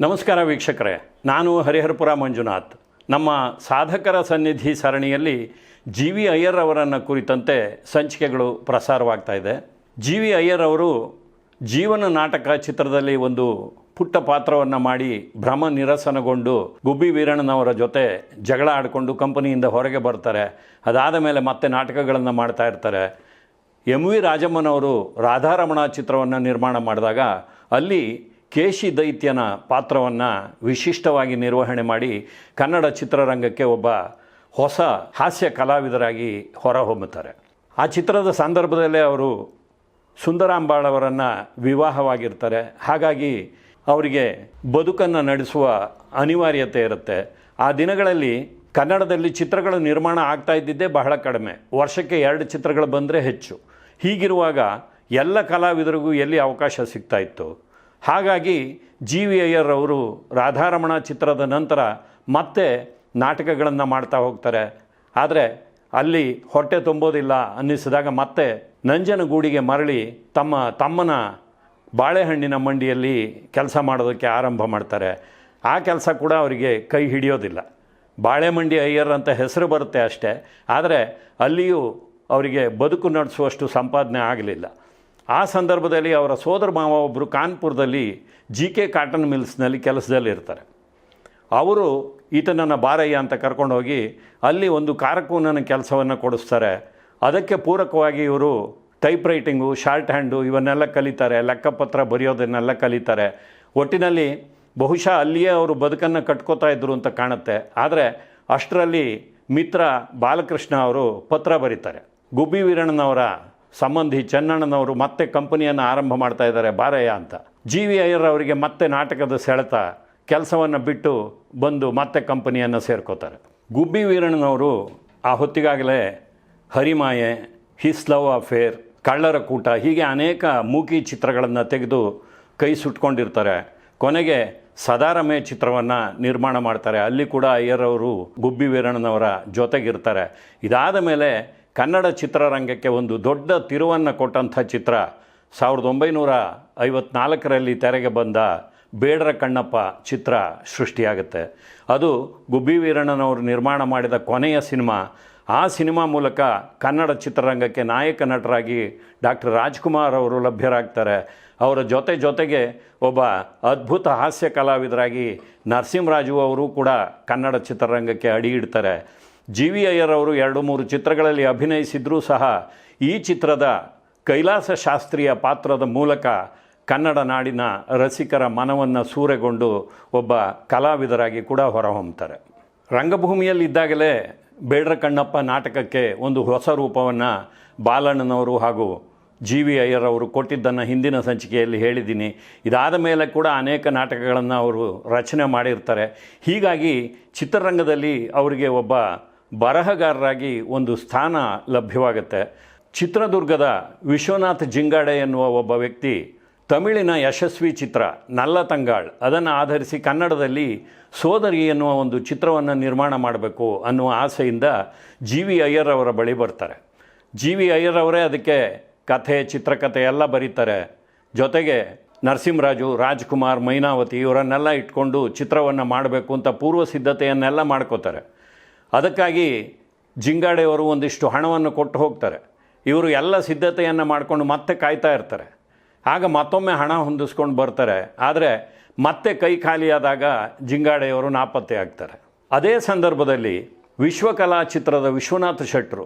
ನಮಸ್ಕಾರ ವೀಕ್ಷಕರೇ, ನಾನು ಹರಿಹರಪುರ ಮಂಜುನಾಥ್. ನಮ್ಮ ಸಾಧಕರ ಸನ್ನಿಧಿ ಸರಣಿಯಲ್ಲಿ ಜಿ ವಿ ಅಯ್ಯರ್ ಅವರನ್ನು ಕುರಿತಂತೆ ಸಂಚಿಕೆಗಳು ಪ್ರಸಾರವಾಗ್ತಾ ಇದೆ. ಜಿ ವಿ ಅಯ್ಯರ್ ಅವರು ಜೀವನ ನಾಟಕ ಚಿತ್ರದಲ್ಲಿ ಒಂದು ಪುಟ್ಟ ಪಾತ್ರವನ್ನು ಮಾಡಿ ಭ್ರಮ ನಿರಸನಗೊಂಡು ಗುಬ್ಬಿ ವೀರಣ್ಣನವರ ಜೊತೆ ಜಗಳ ಆಡಿಕೊಂಡು ಕಂಪನಿಯಿಂದ ಹೊರಗೆ ಬರ್ತಾರೆ. ಅದಾದ ಮೇಲೆ ಮತ್ತೆ ನಾಟಕಗಳನ್ನು ಮಾಡ್ತಾ ಇರ್ತಾರೆ. ಎಂ ವಿ ರಾಜಮ್ಮನವರು ರಾಧಾರಮಣ ಚಿತ್ರವನ್ನು ನಿರ್ಮಾಣ ಮಾಡಿದಾಗ ಅಲ್ಲಿ ಕೇಶಿ ದೈತ್ಯನ ಪಾತ್ರವನ್ನು ವಿಶಿಷ್ಟವಾಗಿ ನಿರ್ವಹಣೆ ಮಾಡಿ ಕನ್ನಡ ಚಿತ್ರರಂಗಕ್ಕೆ ಒಬ್ಬ ಹೊಸ ಹಾಸ್ಯ ಕಲಾವಿದರಾಗಿ ಹೊರಹೊಮ್ಮುತ್ತಾರೆ. ಆ ಚಿತ್ರದ ಸಂದರ್ಭದಲ್ಲೇ ಅವರು ಸುಂದರಾಂಬಾಳವರನ್ನು ವಿವಾಹವಾಗಿರ್ತಾರೆ. ಹಾಗಾಗಿ ಅವರಿಗೆ ಬದುಕನ್ನು ನಡೆಸುವ ಅನಿವಾರ್ಯತೆ ಇರುತ್ತೆ. ಆ ದಿನಗಳಲ್ಲಿ ಕನ್ನಡದಲ್ಲಿ ಚಿತ್ರಗಳ ನಿರ್ಮಾಣ ಆಗ್ತಾ ಇದ್ದಿದ್ದೇ ಬಹಳ ಕಡಿಮೆ. ವರ್ಷಕ್ಕೆ ಎರಡು ಚಿತ್ರಗಳು ಬಂದರೆ ಹೆಚ್ಚು. ಹೀಗಿರುವಾಗ ಎಲ್ಲ ಕಲಾವಿದರಿಗೂ ಎಲ್ಲಿ ಅವಕಾಶ ಸಿಗ್ತಾ ಇತ್ತು? ಹಾಗಾಗಿ ಜಿ ವಿ ಅಯ್ಯರ್ ಅವರು ರಾಧಾರಮಣ ಚಿತ್ರದ ನಂತರ ಮತ್ತೆ ನಾಟಕಗಳನ್ನು ಮಾಡ್ತಾ ಹೋಗ್ತಾರೆ. ಆದರೆ ಅಲ್ಲಿ ಹೊಟ್ಟೆ ತುಂಬೋದಿಲ್ಲ ಅನ್ನಿಸಿದಾಗ ಮತ್ತೆ ನಂಜನಗೂಡಿಗೆ ಮರಳಿ ತಮ್ಮ ತಮ್ಮನ ಬಾಳೆಹಣ್ಣಿನ ಮಂಡಿಯಲ್ಲಿ ಕೆಲಸ ಮಾಡೋದಕ್ಕೆ ಆರಂಭ ಮಾಡ್ತಾರೆ. ಆ ಕೆಲಸ ಕೂಡ ಅವರಿಗೆ ಕೈ ಹಿಡಿಯೋದಿಲ್ಲ. ಬಾಳೆಮಂಡಿ ಅಯ್ಯರ್ ಅಂತ ಹೆಸರು ಬರುತ್ತೆ ಅಷ್ಟೇ. ಆದರೆ ಅಲ್ಲಿಯೂ ಅವರಿಗೆ ಬದುಕು ನಡೆಸುವಷ್ಟು ಸಂಪಾದನೆ ಆಗಲಿಲ್ಲ. ಆ ಸಂದರ್ಭದಲ್ಲಿ ಅವರ ಸೋದರ ಮಾವ ಒಬ್ಬರು ಕಾನ್ಪುರದಲ್ಲಿ ಜಿ ಕೆ ಕಾಟನ್ ಮಿಲ್ಸ್ನಲ್ಲಿ ಕೆಲಸದಲ್ಲಿ ಇರ್ತಾರೆ. ಅವರು ಈತನನ್ನು ಬಾರಯ್ಯ ಅಂತ ಕರ್ಕೊಂಡೋಗಿ ಅಲ್ಲಿ ಒಂದು ಕಾರಕೂನನ ಕೆಲಸವನ್ನು ಕೊಡಿಸ್ತಾರೆ. ಅದಕ್ಕೆ ಪೂರಕವಾಗಿ ಇವರು ಟೈಪ್ ರೈಟಿಂಗು, ಶಾರ್ಟ್ ಹ್ಯಾಂಡು ಇವನ್ನೆಲ್ಲ ಕಲಿತಾರೆ. ಲೆಕ್ಕಪತ್ರ ಬರೆಯೋದನ್ನೆಲ್ಲ ಕಲಿತಾರೆ. ಒಟ್ಟಿನಲ್ಲಿ ಬಹುಶಃ ಅಲ್ಲಿಯೇ ಅವರು ಬದುಕನ್ನು ಕಟ್ಕೋತಾ ಇದ್ದರು ಅಂತ ಕಾಣುತ್ತೆ. ಆದರೆ ಅಷ್ಟರಲ್ಲಿ ಮಿತ್ರ ಬಾಲಕೃಷ್ಣ ಅವರು ಪತ್ರ ಬರೀತಾರೆ. ಗುಬ್ಬಿ ವೀರಣ್ಣನವರ ಸಂಬಂಧಿ ಚೆನ್ನಣ್ಣನವರು ಮತ್ತೆ ಕಂಪನಿಯನ್ನು ಆರಂಭ ಮಾಡ್ತಾ ಇದ್ದಾರೆ ಬಾರಯ್ಯ ಅಂತ. ಜಿ ವಿ ಅಯ್ಯರ್ ಅವರಿಗೆ ಮತ್ತೆ ನಾಟಕದ ಸೆಳೆತ, ಕೆಲಸವನ್ನು ಬಿಟ್ಟು ಬಂದು ಮತ್ತೆ ಕಂಪನಿಯನ್ನು ಸೇರ್ಕೋತಾರೆ. ಗುಬ್ಬಿ ವೀರಣ್ಣನವರು ಆ ಹೊತ್ತಿಗಾಗಲೇ ಹರಿಮಾಯೆ ಹಿಸ್ ಲವ್ ಅಫೇರ್ ಕಳ್ಳರ ಕೂಟ, ಹೀಗೆ ಅನೇಕ ಮೂಕಿ ಚಿತ್ರಗಳನ್ನು ತೆಗೆದು ಕೈ ಸುಟ್ಕೊಂಡಿರ್ತಾರೆ. ಕೊನೆಗೆ ಸದಾರಮೆ ಚಿತ್ರವನ್ನು ನಿರ್ಮಾಣ ಮಾಡ್ತಾರೆ. ಅಲ್ಲಿ ಕೂಡ ಅಯ್ಯರವರು ಗುಬ್ಬಿ ವೀರಣ್ಣನವರ ಜೊತೆಗಿರ್ತಾರೆ. ಇದಾದ ಮೇಲೆ ಕನ್ನಡ ಚಿತ್ರರಂಗಕ್ಕೆ ಒಂದು ದೊಡ್ಡ ತಿರುವನ್ನು ಕೊಟ್ಟಂಥ ಚಿತ್ರ ಸಾವಿರದ ಒಂಬೈನೂರ ಐವತ್ನಾಲ್ಕರಲ್ಲಿ ತೆರೆಗೆ ಬಂದ ಬೇಡರ ಕಣ್ಣಪ್ಪ ಚಿತ್ರ ಸೃಷ್ಟಿಯಾಗುತ್ತೆ. ಅದು ಗುಬ್ಬಿ ವೀರಣ್ಣನವರು ನಿರ್ಮಾಣ ಮಾಡಿದ ಕೊನೆಯ ಸಿನಿಮಾ. ಆ ಸಿನಿಮಾ ಮೂಲಕ ಕನ್ನಡ ಚಿತ್ರರಂಗಕ್ಕೆ ನಾಯಕ ನಟರಾಗಿ ಡಾಕ್ಟರ್ ರಾಜ್ಕುಮಾರ್ ಅವರು ಲಭ್ಯರಾಗ್ತಾರೆ. ಅವರ ಜೊತೆ ಜೊತೆಗೆ ಒಬ್ಬ ಅದ್ಭುತ ಹಾಸ್ಯ ಕಲಾವಿದರಾಗಿ ನರಸಿಂಹರಾಜು ಅವರು ಕೂಡ ಕನ್ನಡ ಚಿತ್ರರಂಗಕ್ಕೆ ಅಡಿ ಇಡ್ತಾರೆ ಜಿ ವಿ ಅಯ್ಯರ್ ಅವರು ಎರಡು ಮೂರು ಚಿತ್ರಗಳಲ್ಲಿ ಅಭಿನಯಿಸಿದರೂ ಸಹ ಈ ಚಿತ್ರದ ಕೈಲಾಸ ಶಾಸ್ತ್ರಿಯ ಪಾತ್ರದ ಮೂಲಕ ಕನ್ನಡ ನಾಡಿನ ರಸಿಕರ ಮನವನ್ನು ಸೂರೆಗೊಂಡು ಒಬ್ಬ ಕಲಾವಿದರಾಗಿ ಕೂಡ ಹೊರಹೊಮ್ಮುತ್ತಾರೆ ರಂಗಭೂಮಿಯಲ್ಲಿದ್ದಾಗಲೇ ಬೇಡ್ರ ಕಣ್ಣಪ್ಪ ನಾಟಕಕ್ಕೆ ಒಂದು ಹೊಸ ರೂಪವನ್ನು ಬಾಲಣ್ಣನವರು ಹಾಗೂ ಜಿ ವಿ ಅಯ್ಯರ್ ಅವರು ಕೊಟ್ಟಿದ್ದನ್ನು ಹಿಂದಿನ ಸಂಚಿಕೆಯಲ್ಲಿ ಹೇಳಿದ್ದೀನಿ. ಇದಾದ ಮೇಲೆ ಕೂಡ ಅನೇಕ ನಾಟಕಗಳನ್ನು ಅವರು ರಚನೆ ಮಾಡಿರ್ತಾರೆ. ಹೀಗಾಗಿ ಚಿತ್ರರಂಗದಲ್ಲಿ ಅವರಿಗೆ ಒಬ್ಬ ಬರಹಗಾರರಾಗಿ ಒಂದು ಸ್ಥಾನ ಲಭ್ಯವಾಗುತ್ತೆ. ಚಿತ್ರದುರ್ಗದ ವಿಶ್ವನಾಥ್ ಜಿಂಗಾಡೆ ಎನ್ನುವ ಒಬ್ಬ ವ್ಯಕ್ತಿ ತಮಿಳಿನ ಯಶಸ್ವಿ ಚಿತ್ರ ನಲ್ಲ ತಂಗಾಳ್. ಅದನ್ನು ಆಧರಿಸಿ ಕನ್ನಡದಲ್ಲಿ ಸೋದರಿ ಎನ್ನುವ ಒಂದು ಚಿತ್ರವನ್ನು ನಿರ್ಮಾಣ ಮಾಡಬೇಕು ಅನ್ನುವ ಆಸೆಯಿಂದ ಜಿ ವಿ ಅಯ್ಯರ್ ಅವರ ಬಳಿ ಬರ್ತಾರೆ. ಜಿ ವಿ ಅಯ್ಯರ್ ಅವರೇ ಅದಕ್ಕೆ ಕಥೆ, ಚಿತ್ರಕಥೆ ಎಲ್ಲ ಬರೀತಾರೆ. ಜೊತೆಗೆ ನರಸಿಂಹರಾಜು, ರಾಜ್ಕುಮಾರ್, ಮೈನಾವತಿ ಇವರನ್ನೆಲ್ಲ ಇಟ್ಕೊಂಡು ಚಿತ್ರವನ್ನು ಮಾಡಬೇಕು ಅಂತ ಪೂರ್ವ ಸಿದ್ಧತೆಯನ್ನೆಲ್ಲ ಮಾಡ್ಕೋತಾರೆ. ಅದಕ್ಕಾಗಿ ಜಿಂಗಾಡೆಯವರು ಒಂದಿಷ್ಟು ಹಣವನ್ನು ಕೊಟ್ಟು ಹೋಗ್ತಾರೆ. ಇವರು ಎಲ್ಲ ಸಿದ್ಧತೆಯನ್ನು ಮಾಡಿಕೊಂಡು ಮತ್ತೆ ಕಾಯ್ತಾ ಇರ್ತಾರೆ. ಆಗ ಮತ್ತೊಮ್ಮೆ ಹಣ ಹೊಂದಿಸ್ಕೊಂಡು ಬರ್ತಾರೆ. ಆದರೆ ಮತ್ತೆ ಕೈ ಖಾಲಿಯಾದಾಗ ಜಿಂಗಾಡೆಯವರು ನಾಪತ್ತೆ ಆಗ್ತಾರೆ. ಅದೇ ಸಂದರ್ಭದಲ್ಲಿ ವಿಶ್ವಕಲಾ ಚಿತ್ರದ ವಿಶ್ವನಾಥ ಶೆಟ್ಟರು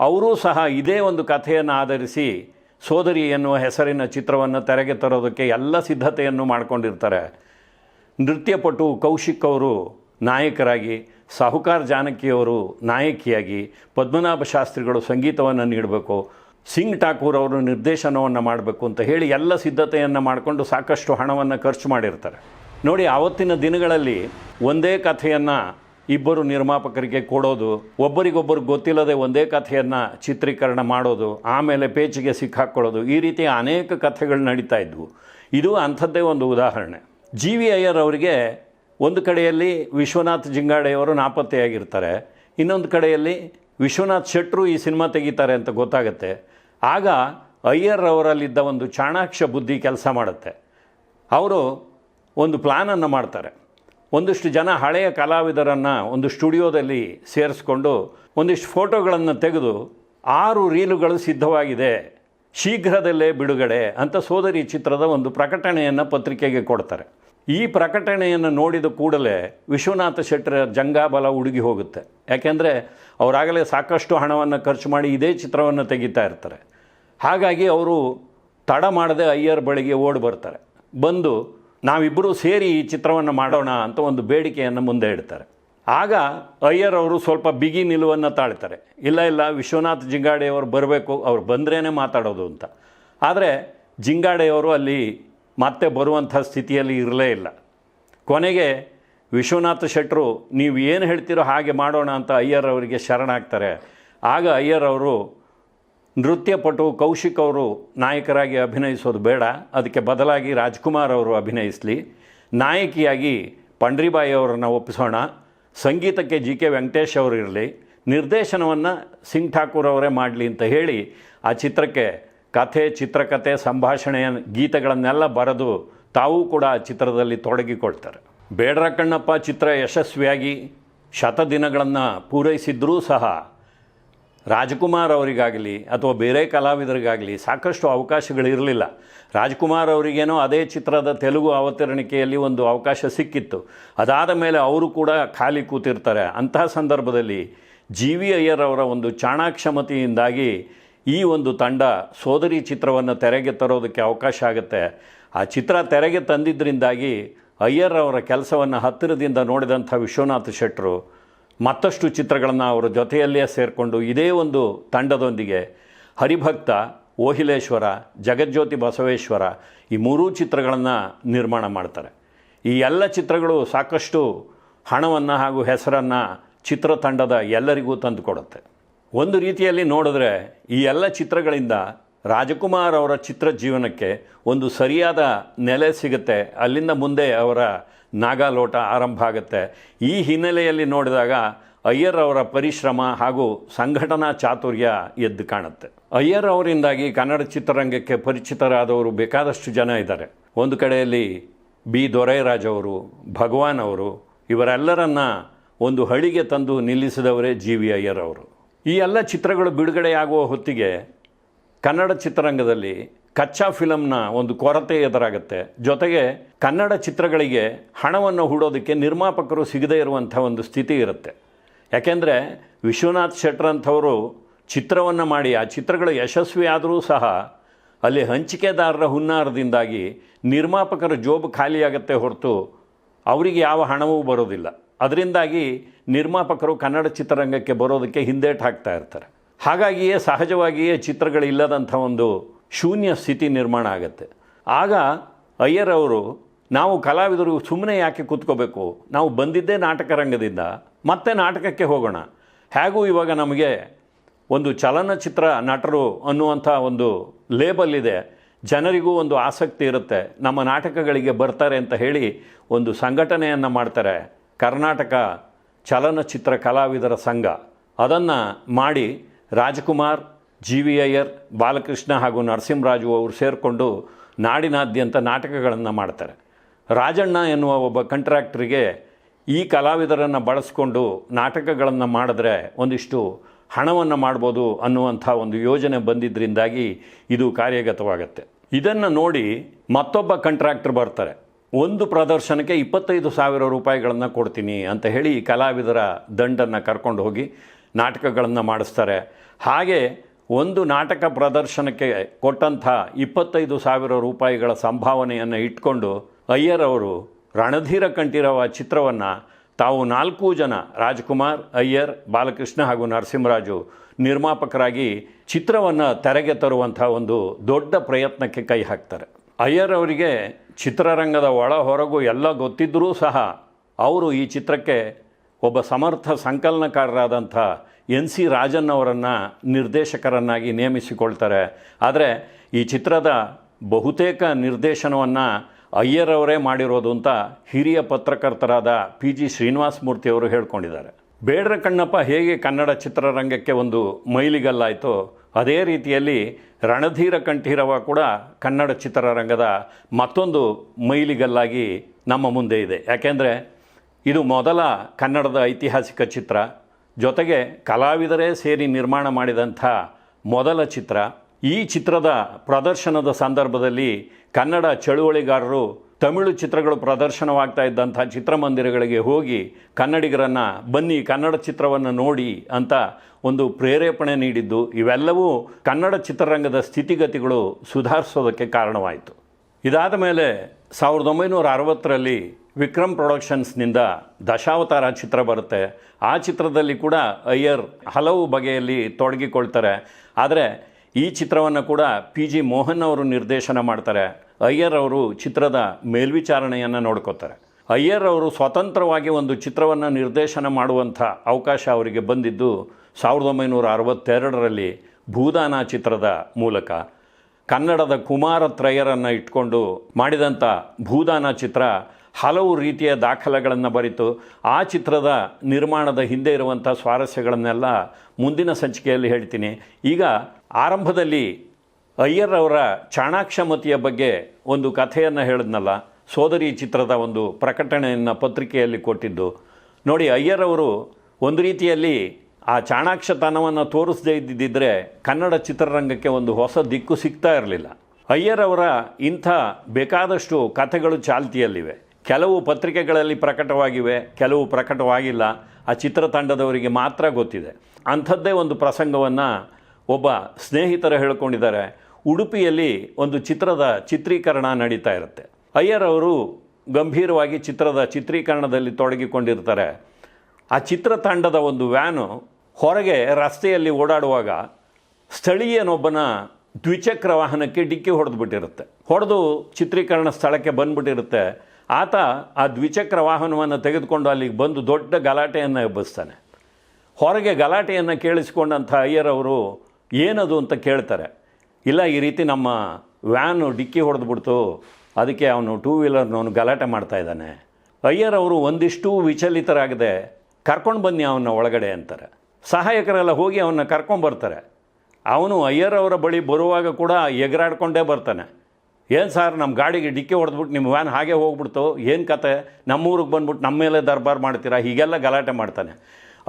ಅವರೂ ಸಹ ಇದೇ ಒಂದು ಕಥೆಯನ್ನು ಆಧರಿಸಿ ಸೋದರಿ ಎನ್ನುವ ಹೆಸರಿನ ಚಿತ್ರವನ್ನು ತೆರೆಗೆ ತರೋದಕ್ಕೆ ಎಲ್ಲ ಸಿದ್ಧತೆಯನ್ನು ಮಾಡಿಕೊಂಡಿರ್ತಾರೆ. ನೃತ್ಯಪಟು ಕೌಶಿಕ್ ಅವರು ನಾಯಕರಾಗಿ ಸಾಹುಕಾರ್ ಜಾನಕಿಯವರು ನಾಯಕಿಯಾಗಿ ಪದ್ಮನಾಭ ಶಾಸ್ತ್ರಿಗಳು ಸಂಗೀತವನ್ನು ನೀಡಬೇಕು, ಸಿಂಗ್ ಠಾಕೂರ್ ಅವರು ನಿರ್ದೇಶನವನ್ನು ಮಾಡಬೇಕು ಅಂತ ಹೇಳಿ ಎಲ್ಲ ಸಿದ್ಧತೆಯನ್ನು ಮಾಡಿಕೊಂಡು ಸಾಕಷ್ಟು ಹಣವನ್ನು ಖರ್ಚು ಮಾಡಿರ್ತಾರೆ. ನೋಡಿ, ಆವತ್ತಿನ ದಿನಗಳಲ್ಲಿ ಒಂದೇ ಕಥೆಯನ್ನು ಇಬ್ಬರು ನಿರ್ಮಾಪಕರಿಗೆ ಕೊಡೋದು, ಒಬ್ಬರಿಗೊಬ್ಬರು ಗೊತ್ತಿಲ್ಲದೆ ಒಂದೇ ಕಥೆಯನ್ನು ಚಿತ್ರೀಕರಣ ಮಾಡೋದು, ಆಮೇಲೆ ಪೇಚಿಗೆ ಸಿಕ್ಕಾಕ್ಕೊಳ್ಳೋದು ಈ ರೀತಿಯ ಅನೇಕ ಕಥೆಗಳು ನಡೀತಾ ಇದ್ವು. ಇದು ಅಂಥದ್ದೇ ಒಂದು ಉದಾಹರಣೆ. ಜಿ ವಿ ಅಯ್ಯರ್ ಅವರಿಗೆ ಒಂದು ಕಡೆಯಲ್ಲಿ ವಿಶ್ವನಾಥ್ ಜಿಂಗಾಡೆಯವರು ನಾಪತ್ತೆಯಾಗಿರ್ತಾರೆ, ಇನ್ನೊಂದು ಕಡೆಯಲ್ಲಿ ವಿಶ್ವನಾಥ್ ಶೆಟ್ಟರು ಈ ಸಿನಿಮಾ ತೆಗಿತಾರೆ ಅಂತ ಗೊತ್ತಾಗುತ್ತೆ. ಆಗ ಅಯ್ಯರ್ ಅವರಲ್ಲಿದ್ದ ಒಂದು ಚಾಣಾಕ್ಷ ಬುದ್ಧಿ ಕೆಲಸ ಮಾಡುತ್ತೆ. ಅವರು ಒಂದು ಪ್ಲ್ಯಾನನ್ನು ಮಾಡ್ತಾರೆ. ಒಂದಿಷ್ಟು ಜನ ಹಳೆಯ ಕಲಾವಿದರನ್ನು ಒಂದು ಸ್ಟುಡಿಯೋದಲ್ಲಿ ಸೇರಿಸ್ಕೊಂಡು ಒಂದಿಷ್ಟು ಫೋಟೋಗಳನ್ನು ತೆಗೆದು ಆರು ರೀಲುಗಳು ಸಿದ್ಧವಾಗಿದೆ, ಶೀಘ್ರದಲ್ಲೇ ಬಿಡುಗಡೆ ಅಂತ ಸೋದರಿ ಚಿತ್ರದ ಒಂದು ಪ್ರಕಟಣೆಯನ್ನು ಪತ್ರಿಕೆಗೆ ಕೊಡ್ತಾರೆ. ಈ ಪ್ರಕಟಣೆಯನ್ನು ನೋಡಿದ ಕೂಡಲೇ ವಿಶ್ವನಾಥ ಶೆಟ್ಟರ ಜಂಗಾಬಲ ಉಡುಗಿ ಹೋಗುತ್ತೆ. ಯಾಕೆಂದರೆ ಅವರಾಗಲೇ ಸಾಕಷ್ಟು ಹಣವನ್ನು ಖರ್ಚು ಮಾಡಿ ಇದೇ ಚಿತ್ರವನ್ನು ತೆಗಿತಾ ಇರ್ತಾರೆ. ಹಾಗಾಗಿ ಅವರು ತಡ ಮಾಡದೆ ಅಯ್ಯರ್ ಬಳಿಗೆ ಓಡಿ ಬರ್ತಾರೆ. ಬಂದು ನಾವಿಬ್ಬರೂ ಸೇರಿ ಈ ಚಿತ್ರವನ್ನು ಮಾಡೋಣ ಅಂತ ಒಂದು ಬೇಡಿಕೆಯನ್ನು ಮುಂದೆ ಇಡ್ತಾರೆ. ಆಗ ಅಯ್ಯರ್ ಅವರು ಸ್ವಲ್ಪ ಬಿಗಿ ನಿಲುವನ್ನು ತಾಳ್ತಾರೆ. ಇಲ್ಲ ಇಲ್ಲ, ವಿಶ್ವನಾಥ್ ಜಿಂಗಾಡೆಯವರು ಬರಬೇಕು, ಅವ್ರು ಬಂದ್ರೇ ಮಾತಾಡೋದು ಅಂತ. ಆದರೆ ಜಿಂಗಾಡೆಯವರು ಅಲ್ಲಿ ಮತ್ತೆ ಬರುವಂಥ ಸ್ಥಿತಿಯಲ್ಲಿ ಇರಲೇ ಇಲ್ಲ. ಕೊನೆಗೆ ವಿಶ್ವನಾಥ ಶೆಟ್ಟರು, ನೀವು ಏನು ಹೇಳ್ತೀರೋ ಹಾಗೆ ಮಾಡೋಣ ಅಂತ ಅಯ್ಯರ್ ಅವರಿಗೆ ಶರಣಾಗ್ತಾರೆ ಆಗ ಅಯ್ಯರ್ ಅವರು ನೃತ್ಯಪಟು ಕೌಶಿಕ್ ಅವರು ನಾಯಕರಾಗಿ ಅಭಿನಯಿಸೋದು ಬೇಡ, ಅದಕ್ಕೆ ಬದಲಾಗಿ ರಾಜ್ಕುಮಾರ್ ಅವರು ಅಭಿನಯಿಸಲಿ. ನಾಯಕಿಯಾಗಿ ಪಂಡ್ರಿಬಾಯಿ ಅವರನ್ನು ಒಪ್ಪಿಸೋಣ, ಸಂಗೀತಕ್ಕೆ ಜಿ ಕೆ ವೆಂಕಟೇಶ್ ಅವರು ಇರಲಿ, ನಿರ್ದೇಶನವನ್ನು ಸಿಂಗ್ ಠಾಕೂರ್ ಅವರೇ ಮಾಡಲಿ ಅಂತ ಹೇಳಿ ಆ ಚಿತ್ರಕ್ಕೆ ಕಥೆ, ಚಿತ್ರಕಥೆ ಸಂಭಾಷಣೆ ಗೀತೆಗಳನ್ನೆಲ್ಲ ಬರೆದು ತಾವೂ ಕೂಡ ಚಿತ್ರದಲ್ಲಿ ತೊಡಗಿಕೊಳ್ತಾರೆ. ಬೇಡರ ಕಣ್ಣಪ್ಪ ಚಿತ್ರ ಯಶಸ್ವಿಯಾಗಿ ಶತದಿನಗಳನ್ನು ಪೂರೈಸಿದ್ರೂ ಸಹ ರಾಜ್ಕುಮಾರ್ ಅವರಿಗಾಗಲಿ ಅಥವಾ ಬೇರೆ ಕಲಾವಿದರಿಗಾಗಲಿ ಸಾಕಷ್ಟು ಅವಕಾಶಗಳಿರಲಿಲ್ಲ. ರಾಜ್ಕುಮಾರ್ ಅವರಿಗೇನೋ ಅದೇ ಚಿತ್ರದ ತೆಲುಗು ಅವತರಣಿಕೆಯಲ್ಲಿ ಒಂದು ಅವಕಾಶ ಸಿಕ್ಕಿತ್ತು. ಅದಾದ ಮೇಲೆ ಅವರು ಕೂಡ ಖಾಲಿ ಕೂತಿರ್ತಾರೆ. ಅಂತಹ ಸಂದರ್ಭದಲ್ಲಿ ಜಿ ವಿ ಅಯ್ಯರ್ ಅವರ ಒಂದು ಚಾಣಾಕ್ಷಮತೆಯಿಂದಾಗಿ ಈ ಒಂದು ತಂಡ ಸೋದರಿ ಚಿತ್ರವನ್ನು ತೆರೆಗೆ ತರೋದಕ್ಕೆ ಅವಕಾಶ ಆಗುತ್ತೆ. ಆ ಚಿತ್ರ ತೆರೆಗೆ ತಂದಿದ್ದರಿಂದಾಗಿ ಅಯ್ಯರ್ ಅವರ ಕೆಲಸವನ್ನು ಹತ್ತಿರದಿಂದ ನೋಡಿದಂಥ ವಿಶ್ವನಾಥ ಶೆಟ್ಟರು ಮತ್ತಷ್ಟು ಚಿತ್ರಗಳನ್ನು ಅವರ ಜೊತೆಯಲ್ಲೇ ಸೇರಿಕೊಂಡು ಇದೇ ಒಂದು ತಂಡದೊಂದಿಗೆ ಹರಿಭಕ್ತ, ಓಹಿಲೇಶ್ವರ, ಜಗಜ್ಯೋತಿ ಬಸವೇಶ್ವರ ಈ ಮೂರೂ ಚಿತ್ರಗಳನ್ನು ನಿರ್ಮಾಣ ಮಾಡ್ತಾರೆ. ಈ ಎಲ್ಲ ಚಿತ್ರಗಳು ಸಾಕಷ್ಟು ಹಣವನ್ನು ಹಾಗೂ ಹೆಸರನ್ನು ಚಿತ್ರತಂಡದ ಎಲ್ಲರಿಗೂ ತಂದುಕೊಡುತ್ತೆ ಒಂದು ರೀತಿಯಲ್ಲಿ ನೋಡಿದ್ರೆ ಈ ಎಲ್ಲ ಚಿತ್ರಗಳಿಂದ ರಾಜಕುಮಾರ್ ಅವರ ಚಿತ್ರ ಜೀವನಕ್ಕೆ ಒಂದು ಸರಿಯಾದ ನೆಲೆ ಸಿಗುತ್ತೆ. ಅಲ್ಲಿಂದ ಮುಂದೆ ಅವರ ನಾಗಾಲೋಟ ಆರಂಭ ಆಗುತ್ತೆ. ಈ ಹಿನ್ನೆಲೆಯಲ್ಲಿ ನೋಡಿದಾಗ ಅಯ್ಯರ್ ಅವರ ಪರಿಶ್ರಮ ಹಾಗೂ ಸಂಘಟನಾ ಚಾತುರ್ಯ ಎದ್ದು ಕಾಣುತ್ತೆ. ಅಯ್ಯರ್ ಅವರಿಂದಾಗಿ ಕನ್ನಡ ಚಿತ್ರರಂಗಕ್ಕೆ ಪರಿಚಿತರಾದವರು ಬೇಕಾದಷ್ಟು ಜನ ಇದ್ದಾರೆ. ಒಂದು ಕಡೆಯಲ್ಲಿ ಬಿ. ದೊರೈರಾಜ್ ಅವರು, ಭಗವಾನ್ ಅವರು ಇವರೆಲ್ಲರನ್ನ ಒಂದು ಹಳಿಗೆ ತಂದು ನಿಲ್ಲಿಸಿದವರೇ ಜಿ. ವಿ. ಅಯ್ಯರ್ ಅವರು. ಈ ಎಲ್ಲ ಚಿತ್ರಗಳು ಬಿಡುಗಡೆಯಾಗುವ ಹೊತ್ತಿಗೆ ಕನ್ನಡ ಚಿತ್ರರಂಗದಲ್ಲಿ ಕಚ್ಚಾ ಫಿಲಮ್ನ ಒಂದು ಕೊರತೆ ಎದುರಾಗುತ್ತೆ. ಜೊತೆಗೆ ಕನ್ನಡ ಚಿತ್ರಗಳಿಗೆ ಹಣವನ್ನು ಹೂಡೋದಕ್ಕೆ ನಿರ್ಮಾಪಕರು ಸಿಗದೇ ಇರುವಂಥ ಒಂದು ಸ್ಥಿತಿ ಇರುತ್ತೆ. ಯಾಕೆಂದರೆ ವಿಶ್ವನಾಥ್ ಶೆಟ್ರಂಥವರು ಚಿತ್ರವನ್ನು ಮಾಡಿ, ಆ ಚಿತ್ರಗಳು ಯಶಸ್ವಿ ಆದರೂ ಸಹ ಅಲ್ಲಿ ಹಂಚಿಕೆದಾರರ ಹುನ್ನಾರದಿಂದಾಗಿ ನಿರ್ಮಾಪಕರ ಜೋಬು ಖಾಲಿಯಾಗತ್ತೆ ಹೊರತು ಅವರಿಗೆ ಯಾವ ಹಣವೂ ಬರೋದಿಲ್ಲ. ಅದರಿಂದಾಗಿ ನಿರ್ಮಾಪಕರು ಕನ್ನಡ ಚಿತ್ರರಂಗಕ್ಕೆ ಬರೋದಕ್ಕೆ ಹಿಂದೇಟು ಹಾಕ್ತಾ ಇರ್ತಾರೆ. ಹಾಗಾಗಿಯೇ ಸಹಜವಾಗಿಯೇ ಚಿತ್ರಗಳಿಲ್ಲದಂಥ ಒಂದು ಶೂನ್ಯ ಸ್ಥಿತಿ ನಿರ್ಮಾಣ ಆಗುತ್ತೆ. ಆಗ ಅಯ್ಯರ್ ಅವರು, ನಾವು ಕಲಾವಿದರು ಸುಮ್ಮನೆ ಯಾಕೆ ಕೂತ್ಕೋಬೇಕು? ನಾವು ಬಂದಿದ್ದೇ ನಾಟಕ ರಂಗದಿಂದ, ಮತ್ತೆ ನಾಟಕಕ್ಕೆ ಹೋಗೋಣ. ಹೇಗೂ ಇವಾಗ ನಮಗೆ ಒಂದು ಚಲನಚಿತ್ರ ನಟರು ಅನ್ನುವಂಥ ಒಂದು ಲೇಬಲ್ ಇದೆ. ಜನರಿಗೂ ಒಂದು ಆಸಕ್ತಿ ಇರುತ್ತೆ. ನಮ್ಮ ನಾಟಕಗಳಿಗೆ ಬರ್ತಾರೆ ಅಂತ ಹೇಳಿ ಒಂದು ಸಂಘಟನೆಯನ್ನು ಮಾಡ್ತಾರೆ. ಕರ್ನಾಟಕ ಚಲನಚಿತ್ರ ಕಲಾವಿದರ ಸಂಘ. ಅದನ್ನು ಮಾಡಿ ರಾಜಕುಮಾರ್ ಜಿ ವಿ ಅಯ್ಯರ್, ಬಾಲಕೃಷ್ಣ ಹಾಗೂ ನರಸಿಂಹರಾಜು ಅವರು ಸೇರಿಕೊಂಡು ನಾಡಿನಾದ್ಯಂತ ನಾಟಕಗಳನ್ನು ಮಾಡ್ತಾರೆ. ರಾಜಣ್ಣ ಎನ್ನುವ ಒಬ್ಬ ಕಂಟ್ರಾಕ್ಟ್ರಿಗೆ ಈ ಕಲಾವಿದರನ್ನು ಬಳಸ್ಕೊಂಡು ನಾಟಕಗಳನ್ನು ಮಾಡಿದ್ರೆ ಒಂದಿಷ್ಟು ಹಣವನ್ನು ಮಾಡ್ಬೋದು ಅನ್ನುವಂಥ ಒಂದು ಯೋಜನೆ ಬಂದಿದ್ದರಿಂದಾಗಿ ಇದು ಕಾರ್ಯಗತವಾಗುತ್ತೆ. ಇದನ್ನು ನೋಡಿ ಮತ್ತೊಬ್ಬ ಕಂಟ್ರಾಕ್ಟರ್ ಬರ್ತಾರೆ. ಒಂದು ಪ್ರದರ್ಶನಕ್ಕೆ ಇಪ್ಪತ್ತೈದು ಸಾವಿರ ರೂಪಾಯಿಗಳನ್ನು ಕೊಡ್ತೀನಿ ಅಂತ ಹೇಳಿ ಕಲಾವಿದರ ದಂಡನ್ನು ಕರ್ಕೊಂಡು ಹೋಗಿ ನಾಟಕಗಳನ್ನು ಮಾಡಿಸ್ತಾರೆ. ಹಾಗೆ ಒಂದು ನಾಟಕ ಪ್ರದರ್ಶನಕ್ಕೆ ಕೊಟ್ಟಂಥ ಇಪ್ಪತ್ತೈದು ಸಾವಿರ ರೂಪಾಯಿಗಳ ಸಂಭಾವನೆಯನ್ನು ಇಟ್ಕೊಂಡು ಅಯ್ಯರ್ ಅವರು ರಣಧೀರ ಕಂಠೀರವ ಚಿತ್ರವನ್ನು ತಾವು ನಾಲ್ಕು ಜನ ರಾಜ್ಕುಮಾರ್, ಅಯ್ಯರ್, ಬಾಲಕೃಷ್ಣ ಹಾಗೂ ನರಸಿಂಹರಾಜು ನಿರ್ಮಾಪಕರಾಗಿ ಚಿತ್ರವನ್ನು ತೆರೆಗೆ ತರುವಂಥ ಒಂದು ದೊಡ್ಡ ಪ್ರಯತ್ನಕ್ಕೆ ಕೈ ಹಾಕ್ತಾರೆ. ಅಯ್ಯರ್ ಅವರಿಗೆ ಚಿತ್ರರಂಗದ ಒಳ ಹೊರಗು ಎಲ್ಲ ಗೊತ್ತಿದ್ದರೂ ಸಹ ಅವರು ಈ ಚಿತ್ರಕ್ಕೆ ಒಬ್ಬ ಸಮರ್ಥ ಸಂಕಲನಕಾರರಾದಂಥ ಎನ್ ಸಿ ರಾಜನ್ ಅವರನ್ನು ನಿರ್ದೇಶಕರನ್ನಾಗಿ ನೇಮಿಸಿಕೊಳ್ತಾರೆ. ಆದರೆ ಈ ಚಿತ್ರದ ಬಹುತೇಕ ನಿರ್ದೇಶನವನ್ನು ಅಯ್ಯರ್ ಅವರೇ ಮಾಡಿರೋದು ಅಂತ ಹಿರಿಯ ಪತ್ರಕರ್ತರಾದ ಪಿ ಜಿ ಶ್ರೀನಿವಾಸ ಮೂರ್ತಿ ಅವರು ಹೇಳ್ಕೊಂಡಿದ್ದಾರೆ. ಬೇಡ್ರ ಕಣ್ಣಪ್ಪ ಹೇಗೆ ಕನ್ನಡ ಚಿತ್ರರಂಗಕ್ಕೆ ಒಂದು ಮೈಲಿಗಲ್ಲಾಯಿತೋ, ಅದೇ ರೀತಿಯಲ್ಲಿ ರಣಧೀರ ಕಂಠೀರವ ಕೂಡ ಕನ್ನಡ ಚಿತ್ರರಂಗದ ಮತ್ತೊಂದು ಮೈಲಿಗಲ್ಲಾಗಿ ನಮ್ಮ ಮುಂದೆ ಇದೆ. ಯಾಕೆಂದರೆ ಇದು ಮೊದಲ ಕನ್ನಡದ ಐತಿಹಾಸಿಕ ಚಿತ್ರ. ಜೊತೆಗೆ ಕಲಾವಿದರೇ ಸೇರಿ ನಿರ್ಮಾಣ ಮಾಡಿದಂಥ ಮೊದಲ ಚಿತ್ರ. ಈ ಚಿತ್ರದ ಪ್ರದರ್ಶನದ ಸಂದರ್ಭದಲ್ಲಿ ಕನ್ನಡ ಚಳುವಳಿಗಾರರು ತಮಿಳು ಚಿತ್ರಗಳು ಪ್ರದರ್ಶನವಾಗ್ತಾ ಇದ್ದಂಥ ಚಿತ್ರಮಂದಿರಗಳಿಗೆ ಹೋಗಿ ಕನ್ನಡಿಗರನ್ನು, ಬನ್ನಿ ಕನ್ನಡ ಚಿತ್ರವನ್ನು ನೋಡಿ ಅಂತ ಒಂದು ಪ್ರೇರೇಪಣೆ ನೀಡಿದ್ದು. ಇವೆಲ್ಲವೂ ಕನ್ನಡ ಚಿತ್ರರಂಗದ ಸ್ಥಿತಿಗತಿಗಳು ಸುಧಾರಿಸೋದಕ್ಕೆ ಕಾರಣವಾಯಿತು. ಇದಾದ ಮೇಲೆ ಸಾವಿರದ ಒಂಬೈನೂರ ಅರವತ್ತರಲ್ಲಿ ವಿಕ್ರಮ್ ಪ್ರೊಡಕ್ಷನ್ಸ್ನಿಂದ ದಶಾವತಾರ ಚಿತ್ರ ಬರುತ್ತೆ. ಆ ಚಿತ್ರದಲ್ಲಿ ಕೂಡ ಅಯ್ಯರ್ ಹಲವು ಬಗೆಯಲ್ಲಿ ತೊಡಗಿಕೊಳ್ತಾರೆ. ಆದರೆ ಈ ಚಿತ್ರವನ್ನು ಕೂಡ ಪಿ ಜಿ ಮೋಹನ್ ಅವರು ನಿರ್ದೇಶನ ಮಾಡ್ತಾರೆ. ಅಯ್ಯರ್ ಅವರು ಚಿತ್ರದ ಮೇಲ್ವಿಚಾರಣೆಯನ್ನು ನೋಡ್ಕೋತಾರೆ. ಅಯ್ಯರ್ ಅವರು ಸ್ವತಂತ್ರವಾಗಿ ಒಂದು ಚಿತ್ರವನ್ನು ನಿರ್ದೇಶನ ಮಾಡುವಂಥ ಅವಕಾಶ ಅವರಿಗೆ ಬಂದಿದ್ದು ಸಾವಿರದ ಒಂಬೈನೂರ ಅರವತ್ತೆರಡರಲ್ಲಿ ಭೂದಾನ ಚಿತ್ರದ ಮೂಲಕ. ಕನ್ನಡದ ಕುಮಾರ ತ್ರಯರನ್ನು ಇಟ್ಕೊಂಡು ಮಾಡಿದಂಥ ಭೂದಾನ ಚಿತ್ರ ಹಲವು ರೀತಿಯ ದಾಖಲೆಗಳನ್ನು ಬರಿತು. ಆ ಚಿತ್ರದ ನಿರ್ಮಾಣದ ಹಿಂದೆ ಇರುವಂಥ ಸ್ವಾರಸ್ಯಗಳನ್ನೆಲ್ಲ ಮುಂದಿನ ಸಂಚಿಕೆಯಲ್ಲಿ ಹೇಳ್ತೀನಿ. ಈಗ ಆರಂಭದಲ್ಲಿ ಅಯ್ಯರ್ ಅವರ ಚಾಣಾಕ್ಷಮತಿಯ ಬಗ್ಗೆ ಒಂದು ಕಥೆಯನ್ನು ಹೇಳಿದ್ನಲ್ಲ? ಸೋದರಿ ಚಿತ್ರದ ಒಂದು ಪ್ರಕಟಣೆಯನ್ನು ಪತ್ರಿಕೆಯಲ್ಲಿ ಕೊಟ್ಟಿದ್ದು. ನೋಡಿ ಅಯ್ಯರ್ ಅವರು ಒಂದು ರೀತಿಯಲ್ಲಿ ಆ ಚಾಣಾಕ್ಷತನವನ್ನು ತೋರಿಸದೇ ಇದ್ದಿದ್ದರೆ ಕನ್ನಡ ಚಿತ್ರರಂಗಕ್ಕೆ ಒಂದು ಹೊಸ ದಿಕ್ಕು ಸಿಗ್ತಾ ಇರಲಿಲ್ಲ. ಅಯ್ಯರ್ ಅವರ ಇಂಥ ಬೇಕಾದಷ್ಟು ಕಥೆಗಳು ಚಾಲ್ತಿಯಲ್ಲಿವೆ. ಕೆಲವು ಪತ್ರಿಕೆಗಳಲ್ಲಿ ಪ್ರಕಟವಾಗಿವೆ, ಕೆಲವು ಪ್ರಕಟವಾಗಿಲ್ಲ. ಆ ಚಿತ್ರತಂಡದವರಿಗೆ ಮಾತ್ರ ಗೊತ್ತಿದೆ. ಅಂಥದ್ದೇ ಒಂದು ಪ್ರಸಂಗವನ್ನು ಒಬ್ಬ ಸ್ನೇಹಿತರು ಹೇಳ್ಕೊಂಡಿದ್ದಾರೆ. ಉಡುಪಿಯಲ್ಲಿ ಒಂದು ಚಿತ್ರದ ಚಿತ್ರೀಕರಣ ನಡೀತಾ ಇರುತ್ತೆ. ಅಯ್ಯರ್ ಅವರು ಗಂಭೀರವಾಗಿ ಚಿತ್ರದ ಚಿತ್ರೀಕರಣದಲ್ಲಿ ತೊಡಗಿಕೊಂಡಿರ್ತಾರೆ. ಆ ಚಿತ್ರತಂಡದ ಒಂದು ವ್ಯಾನು ಹೊರಗೆ ರಸ್ತೆಯಲ್ಲಿ ಓಡಾಡುವಾಗ ಸ್ಥಳೀಯನೊಬ್ಬನ ದ್ವಿಚಕ್ರ ವಾಹನಕ್ಕೆ ಡಿಕ್ಕಿ ಹೊಡೆದು ಬಿಟ್ಟಿರುತ್ತೆ ಹೊಡೆದು ಚಿತ್ರೀಕರಣ ಸ್ಥಳಕ್ಕೆ ಬಂದ್ಬಿಟ್ಟಿರುತ್ತೆ. ಆತ ಆ ದ್ವಿಚಕ್ರ ವಾಹನವನ್ನು ತೆಗೆದುಕೊಂಡು ಅಲ್ಲಿಗೆ ಬಂದು ದೊಡ್ಡ ಗಲಾಟೆಯನ್ನು ಎಬ್ಬಿಸ್ತಾನೆ. ಹೊರಗೆ ಗಲಾಟೆಯನ್ನು ಕೇಳಿಸಿಕೊಂಡಂಥ ಅಯ್ಯರ್ ಅವರು ಏನದು ಅಂತ ಕೇಳ್ತಾರೆ. ಇಲ್ಲ, ಈ ರೀತಿ ನಮ್ಮ ವ್ಯಾನು ಡಿಕ್ಕಿ ಹೊಡೆದ್ಬಿಡ್ತು. ಅದಕ್ಕೆ ಅವನು ಟೂ ವೀಲರ್ನವನು ಗಲಾಟೆ ಮಾಡ್ತಾ ಇದ್ದಾನೆ. ಅಯ್ಯರ್ ಅವರು ಒಂದಿಷ್ಟು ವಿಚಲಿತರಾಗದೆ ಕರ್ಕೊಂಡು ಬನ್ನಿ ಅವನ್ನ ಒಳಗಡೆ ಅಂತಾರೆ. ಸಹಾಯಕರೆಲ್ಲ ಹೋಗಿ ಅವನ್ನ ಕರ್ಕೊಂಬರ್ತಾರೆ ಅವನು ಅಯ್ಯರ್ ಅವರ ಬಳಿ ಬರುವಾಗ ಕೂಡ ಎಗರಾಡ್ಕೊಂಡೇ ಬರ್ತಾನೆ. ಏನು ಸರ್ ನಮ್ಮ ಗಾಡಿಗೆ ಡಿಕ್ಕಿ ಹೊಡೆದ್ಬಿಟ್ಟು ನಿಮ್ಮ ವ್ಯಾನ್ ಹಾಗೆ ಹೋಗ್ಬಿಡ್ತು? ಏನು ಕತೆ? ನಮ್ಮೂರಿಗೆ ಬಂದ್ಬಿಟ್ಟು ನಮ್ಮ ಮೇಲೆ ದರ್ಬಾರ್ ಮಾಡ್ತೀರಾ? ಹೀಗೆಲ್ಲ ಗಲಾಟೆ ಮಾಡ್ತಾನೆ.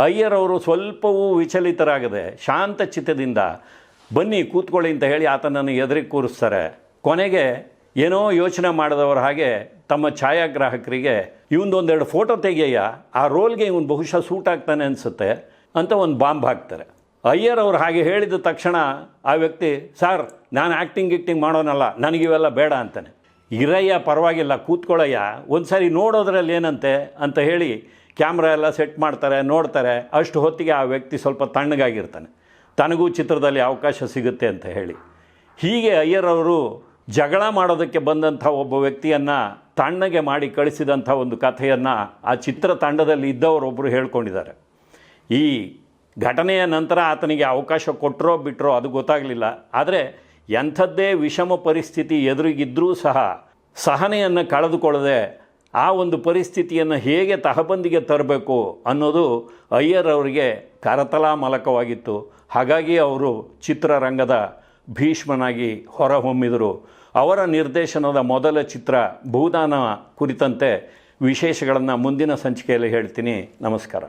ಅಯ್ಯರ್ ಅವರು ಸ್ವಲ್ಪವೂ ವಿಚಲಿತರಾಗದೆ ಶಾಂತ ಚಿತ್ತದಿಂದ ಬನ್ನಿ ಕೂತ್ಕೊಳ್ಳಿ ಅಂತ ಹೇಳಿ ಆತನನ್ನು ಎದುರಿಗೆ ಕೂರಿಸ್ತಾರೆ. ಕೊನೆಗೆ ಏನೋ ಯೋಚನೆ ಮಾಡಿದವರ ಹಾಗೆ ತಮ್ಮ ಛಾಯಾಗ್ರಾಹಕರಿಗೆ ಇವನದೊಂದೆರಡು ಫೋಟೋ ತೆಗೆಯ ಆ ರೋಲ್ಗೆ ಇವನು ಬಹುಶಃ ಸೂಟ್ ಆಗ್ತಾನೆ ಅನಿಸುತ್ತೆ ಅಂತ ಒಂದು ಬಾಂಬ್ ಹಾಕ್ತಾರೆ. ಅಯ್ಯರ್ ಅವ್ರು ಹಾಗೆ ಹೇಳಿದ ತಕ್ಷಣ ಆ ವ್ಯಕ್ತಿ, ಸರ್, ನಾನು ಆ್ಯಕ್ಟಿಂಗ್ ಗಿಕ್ಟಿಂಗ್ ಮಾಡೋನಲ್ಲ, ನನಗಿವೆಲ್ಲ ಬೇಡ ಅಂತಾನೆ. ಇರಯ್ಯ, ಪರವಾಗಿಲ್ಲ, ಕೂತ್ಕೊಳ್ಳಯ್ಯ. ಒಂದು ಸಾರಿ ನೋಡೋದ್ರಲ್ಲಿ ಏನಂತೆ? ಅಂತ ಹೇಳಿ ಕ್ಯಾಮ್ರಾ ಎಲ್ಲ ಸೆಟ್ ಮಾಡ್ತಾರೆ, ನೋಡ್ತಾರೆ. ಅಷ್ಟು ಹೊತ್ತಿಗೆ ಆ ವ್ಯಕ್ತಿ ಸ್ವಲ್ಪ ತಣ್ಣಗಾಗಿರ್ತಾನೆ. ತನಗೂ ಚಿತ್ರದಲ್ಲಿ ಅವಕಾಶ ಸಿಗುತ್ತೆ ಅಂತ ಹೇಳಿ. ಹೀಗೆ ಅಯ್ಯರ್ ಅವರು ಜಗಳ ಮಾಡೋದಕ್ಕೆ ಬಂದಂಥ ಒಬ್ಬ ವ್ಯಕ್ತಿಯನ್ನು ತಣ್ಣಗೆ ಮಾಡಿ ಕಳಿಸಿದಂಥ ಒಂದು ಕಥೆಯನ್ನು ಆ ಚಿತ್ರ ತಂಡದಲ್ಲಿ ಇದ್ದವರೊಬ್ಬರು ಹೇಳ್ಕೊಂಡಿದ್ದಾರೆ. ಈ ಘಟನೆಯ ನಂತರ ಆತನಿಗೆ ಅವಕಾಶ ಕೊಟ್ಟರೋ ಬಿಟ್ಟರೋ ಅದು ಗೊತ್ತಾಗಲಿಲ್ಲ. ಆದರೆ ಎಂಥದ್ದೇ ವಿಷಮ ಪರಿಸ್ಥಿತಿ ಎದುರಿಗಿದ್ದರೂ ಸಹ ಸಹನೆಯನ್ನು ಕಳೆದುಕೊಳ್ಳದೆ ಆ ಒಂದು ಪರಿಸ್ಥಿತಿಯನ್ನು ಹೇಗೆ ತಹಬಂದಿಗೆ ತರಬೇಕು ಅನ್ನೋದು ಅಯ್ಯರ್ ಅವರಿಗೆ ಕರತಲಾ ಮಲಕವಾಗಿತ್ತು. ಹಾಗಾಗಿ ಅವರು ಚಿತ್ರರಂಗದ ಭೀಷ್ಮನಾಗಿ ಹೊರಹೊಮ್ಮಿದರು. ಅವರ ನಿರ್ದೇಶನದ ಮೊದಲ ಚಿತ್ರ ಭೂದಾನ ಕುರಿತಂತೆ ವಿಶೇಷಗಳನ್ನು ಮುಂದಿನ ಸಂಚಿಕೆಯಲ್ಲಿ ಹೇಳ್ತೀನಿ. ನಮಸ್ಕಾರ.